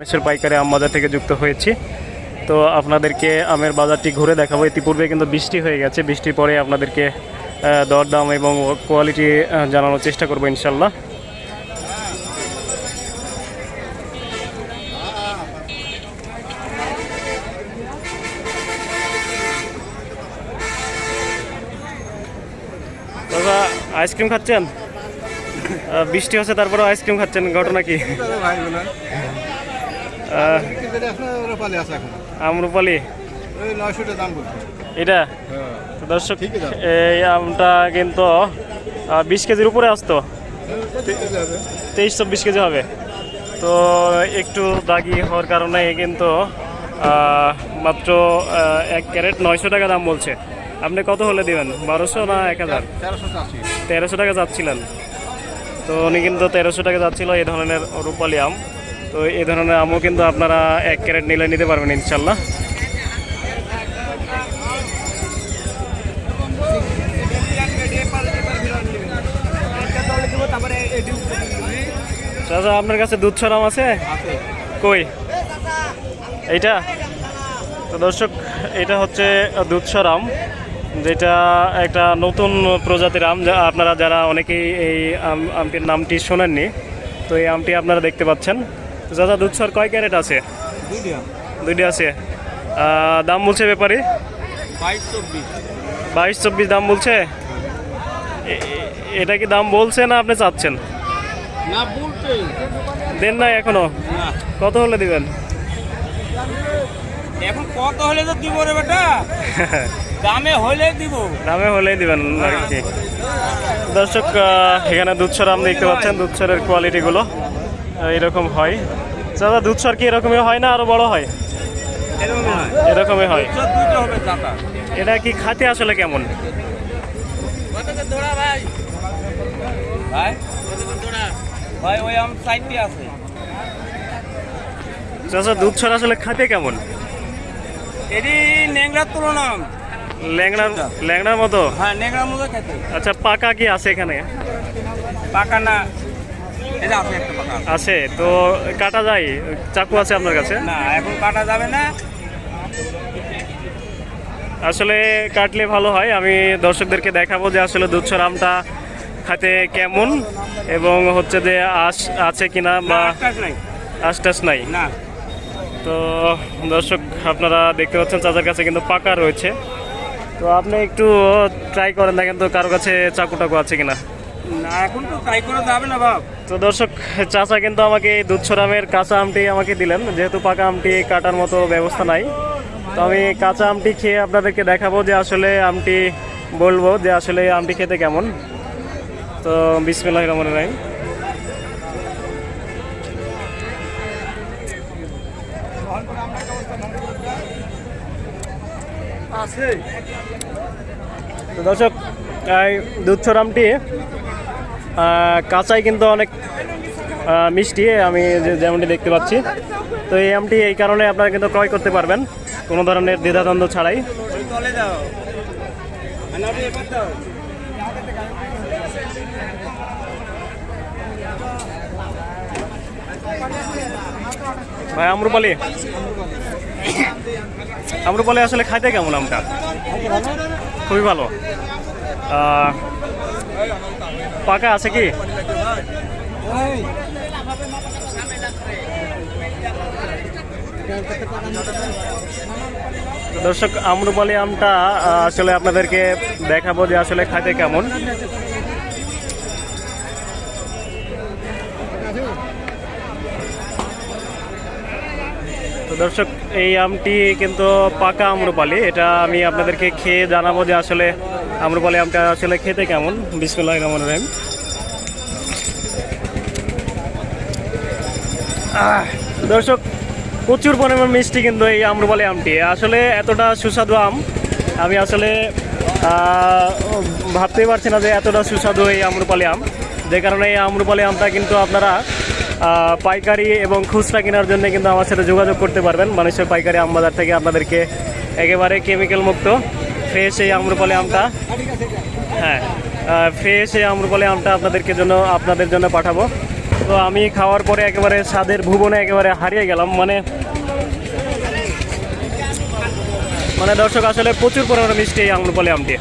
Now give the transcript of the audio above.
মেসের পাইকারি আম বাজার থেকে যুক্ত হয়েছি। তো আপনাদেরকে আমের বাজারটি ঘুরে দেখাবো। ইতিপূর্বে কিন্তু বৃষ্টি হয়ে গেছে। বৃষ্টির পরে আপনাদেরকে দরদাম এবং কোয়ালিটি জানানোর চেষ্টা করব ইনশাল্লাহ দাদা, আইসক্রিম খাচ্ছেন? বৃষ্টি হচ্ছে তারপরে আইসক্রিম খাচ্ছেন, ঘটনা কি? আমরুপালি। এটা? দর্শক এই আমটা কিন্তু বিশ কেজির উপরে আসতো। তেইশ চব্বিশ কেজি হবে। তো একটু দাগি হওয়ার কারণে কিন্তু মাত্র এক ক্যারেট নয়শো টাকা দাম বলছে। আপনি কত হলে দিবেন? বারোশো না এক হাজার? তেরোশো টাকা যাচ্ছিলেন। তো উনি কিন্তু তেরোশো টাকা যাচ্ছিল এই ধরনের রূপালি আম। তো এই ধরনের আমও কিন্তু আপনারা এক ক্যারেট নিলে নিতে পারবেন ইনশাল্লাহ চাচা, আপনার কাছে দুধ ছড়াম আছে? কই? এইটা? তো দর্শক, এটা হচ্ছে দুধসর আম যেটা একটা নতুন প্রজাতির আম আপনারা যারা অনেকেই এই আম, আমটির নামটি শোনেননি, তো এই আমটি আপনারা দেখতে পাচ্ছেন। দাদা দুধসর কয় ক্যারেট আছে? দুইটি। আছে। দাম বলছে ব্যাপারে? বাইশ চব্বিশ। দাম বলছে? এটা কি দাম বলছে না আপনি চাচ্ছেন? না দেন নাই এখনও। কত হলে দিবেন? এখন কত হলে তো দিব রে বেটা? দামে হলে দিব। দামে হলেই দিবেন কি দর্শক এখানে দুধসর আম দেখতে পাচ্ছেন দুধসরের কোয়ালিটিগুলো এরকম হয়। দাদা দুধসর কি এরকমই হয় না আরও বড় হয়? এরকমই হয়। এটা কি খাতে আসলে কেমন? আছে। চাচা আসলে খাতে কেমন? এটি ন্যাংরার তুলনা ল্যাংড়ার ল্যাংড়ার মতো? হ্যাঁ ন্যাংরার মতো খেতে। আচ্ছা পাকা কি আছে এখানে? পাকা না। আছে। তো কাটা যায় চাকু আছে আপনার কাছে? না এখন কাটা যাবে না। আসলে কাটলে ভালো হয় আমি দর্শকদেরকে দেখাবো যে আসলে দুধসর আমটা খাতে কেমন এবং হচ্ছে যে আশ আছে কিনা না বা আটকাস নাই। না। তো দর্শক আপনারা দেখতে পাচ্ছেন চাচার কাছে কিন্তু পাকা রয়েছে। তো আপনি একটু ট্রাই করেন দেখেন তো কারও কাছে চাকু টাকু আছে কিনা। না এখন তো ট্রাই করা যাবে না বাপ। তো দর্শক চাচা কিন্তু আমাকে এই দুধছড়ামের কাঁচা আমটি আমাকে দিলেন। যেহেতু পাকা আমটি কাটার মতো ব্যবস্থা নাই তো আমি কাঁচা আমটি খেয়ে আপনাদেরকে দেখাবো যে আসলে আমটি বলব যে আসলে আমটি খেতে কেমন। তো বিসমিল্লাহ রহমান রাহিম। তো দর্শক আমটি আহ, কাঁচাই কিন্তু অনেক মিষ্টি, আমি যে- যেমনটি দেখতে পাচ্ছি। তো এই আমটি এই কারণে আপনারা কিন্তু ক্রয় করতে পারবেন, কোনো ধরনের দ্বিধাদ্বন্দ্ব ছাড়াই। ভাই, আমরুপালি। আমরুপালি আসলে খাইতে কেমন আমটা? খুবই ভালো। পাকা আছে কি? দর্শক, আমরুপালি আমটা আসলে আপনাদেরকে দেখাবো যে আসলে খাইতে কেমন। তো দর্শক, এই আমটি কিন্তু পাকা আম্রপালি। এটা আমি আপনাদেরকে খেয়ে জানাব যে আসলে আম্রপালি আমটা আসলে খেতে কেমন? বিসমুল্লাহ রহমান রহিম। দর্শক, প্রচুর পরিমাণ মিষ্টি কিন্তু এই আম্রপালি আমটি। আসলে এতটা সুস্বাদু আম, আমি আসলে ভাবতেই পারছি না যে এতটা সুস্বাদু এই আম্রপালি আম। যে কারণে এই আম্রপালি আমটা কিন্তু আপনারা পাইকারি এবং খুচরা কেনার জন্য কিন্তু আমার সাথে যোগাযোগ করতে পারবেন। মানুষের পাইকারি আম বাজার থেকে আপনাদেরকে একেবারে কেমিক্যাল মুক্ত। ফ্রেশ এই আম্রপালি আমটা। হ্যাঁ ফ্রেশ এই আম্রপালি আমটা আপনাদেরকে জন্য, আপনাদের জন্য পাঠাবো। তো আমি খাওয়ার পরে একেবারে স্বাদের ভুবনে একেবারে হারিয়ে গেলাম মানে মানে দর্শক, আসলে প্রচুর পরিমাণে মিষ্টি এই আম্রপালি আমটি।